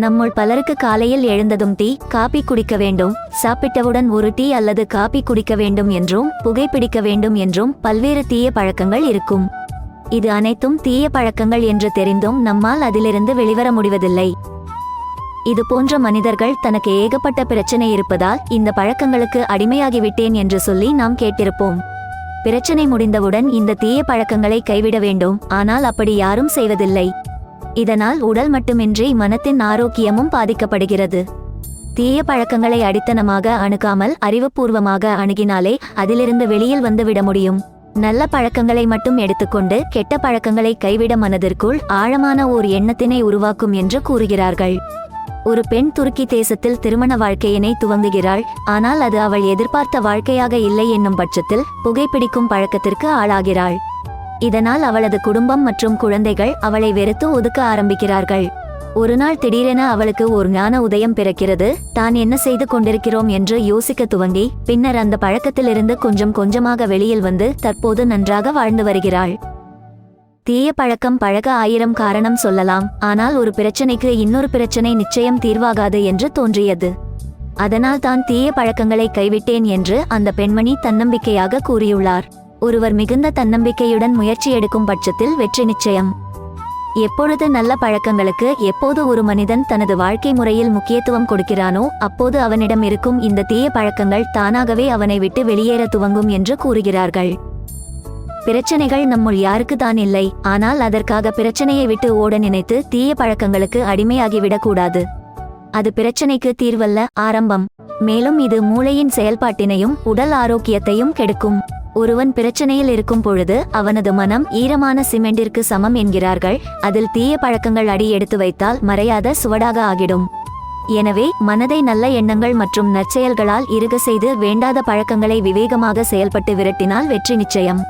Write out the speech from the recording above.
நம்முள் பலருக்கு காலையில் எழுந்ததும் டீ காபி குடிக்க வேண்டும். சாப்பிட்டவுடன் ஒரு டீ அல்லது காபி குடிக்க வேண்டும் என்றும் புகைப்பிடிக்க வேண்டும் என்றும் பல்வேறு தீய பழக்கங்கள் இருக்கும். இது அனைத்தும் தீய பழக்கங்கள் என்று தெரிந்தும் நம்மால் அதிலிருந்து வெளிவர முடிவதில்லை. இது போன்ற மனிதர்கள் தனக்கு ஏகப்பட்ட பிரச்சனை இருப்பதால் இந்த பழக்கங்களுக்கு அடிமையாகிவிட்டேன் என்று சொல்லி நாம் கேட்டிருப்போம். பிரச்சனை முடிந்தவுடன் இந்த தீய பழக்கங்களை கைவிட வேண்டும். ஆனால் அப்படி யாரும் செய்வதில்லை. இதனால் உடல் மட்டுமின்றி மனத்தின் ஆரோக்கியமும் பாதிக்கப்படுகிறது. தீய பழக்கங்களை அடித்தனமாக அணுகாமல் அறிவுபூர்வமாக அணுகினாலே அதிலிருந்து வெளியில் வந்துவிட முடியும். நல்ல பழக்கங்களை மட்டும் எடுத்துக்கொண்டு கெட்ட பழக்கங்களை கைவிட மனதிற்குள் ஆழமான ஓர் எண்ணத்தினை உருவாக்கும் என்று கூறுகிறார்கள். ஒரு பெண் துருக்கி தேசத்தில் திருமண வாழ்க்கையினை துவங்குகிறாள். ஆனால் அது அவள் எதிர்பார்த்த வாழ்க்கையாக இல்லை என்னும் பட்சத்தில் புகைப்பிடிக்கும் பழக்கத்திற்கு ஆளாகிறாள். இதனால் அவளது குடும்பம் மற்றும் குழந்தைகள் அவளை வெறுத்து ஒதுக்க ஆரம்பிக்கிறார்கள். ஒரு நாள் திடீரென அவளுக்கு ஒரு ஞான உதயம் பிறக்கிறது. தான் என்ன செய்து கொண்டிருக்கிறோம்? என்று யோசிக்க துவங்கி பின்னர் அந்த பழக்கத்திலிருந்து கொஞ்சம் கொஞ்சமாக வெளியில் வந்து தற்போது நன்றாக வாழ்ந்து வருகிறாள். தீய பழக்கம் பழக ஆயிரம் காரணம் சொல்லலாம். ஆனால் ஒரு பிரச்சனைக்கு இன்னொரு பிரச்சனை நிச்சயம் தீர்வாகாது என்று தோன்றியது. அதனால் தான் தீய பழக்கங்களை கைவிட்டேன் என்று அந்த பெண்மணி தன்னம்பிக்கையாக கூறியுள்ளார். ஒருவர் மிகுந்த தன்னம்பிக்கையுடன் முயற்சி எடுக்கும் பட்சத்தில் வெற்றி நிச்சயம். எப்பொழுது நல்ல பழக்கங்களுக்கு எப்போது ஒரு மனிதன் தனது வாழ்க்கை முறையில் முக்கியத்துவம் கொடுக்கிறானோ அப்போது அவனிடம் இருக்கும் இந்த தீய பழக்கங்கள் தானாகவே அவனை விட்டு வெளியேற துவங்கும் என்று கூறுகிறார்கள். பிரச்சனைகள் நம்முள் யாருக்கு தான் இல்லை ஆனால் அதற்காக பிரச்சனையை விட்டு ஓட நினைத்து தீய பழக்கங்களுக்கு அடிமையாகிவிடக்கூடாது. அது பிரச்சனைக்கு தீர்வல்ல ஆரம்பம். மேலும் இது மூளையின் செயல்பாட்டினையும் உடல் ஆரோக்கியத்தையும் கெடுக்கும். ஒருவன் பிரச்சனையில் இருக்கும் பொழுது அவனது மனம் ஈரமான சிமெண்டிற்கு சமம் என்கிறார்கள். அதில் தீய பழக்கங்கள் அடி எடுத்து வைத்தால் மறையாத சுவடாக ஆகிடும். எனவே மனதை நல்ல எண்ணங்கள் மற்றும் நற்செயல்களால் இறுக செய்து வேண்டாத பழக்கங்களை விவேகமாக செயல்பட்டு விரட்டினால் வெற்றி நிச்சயம்.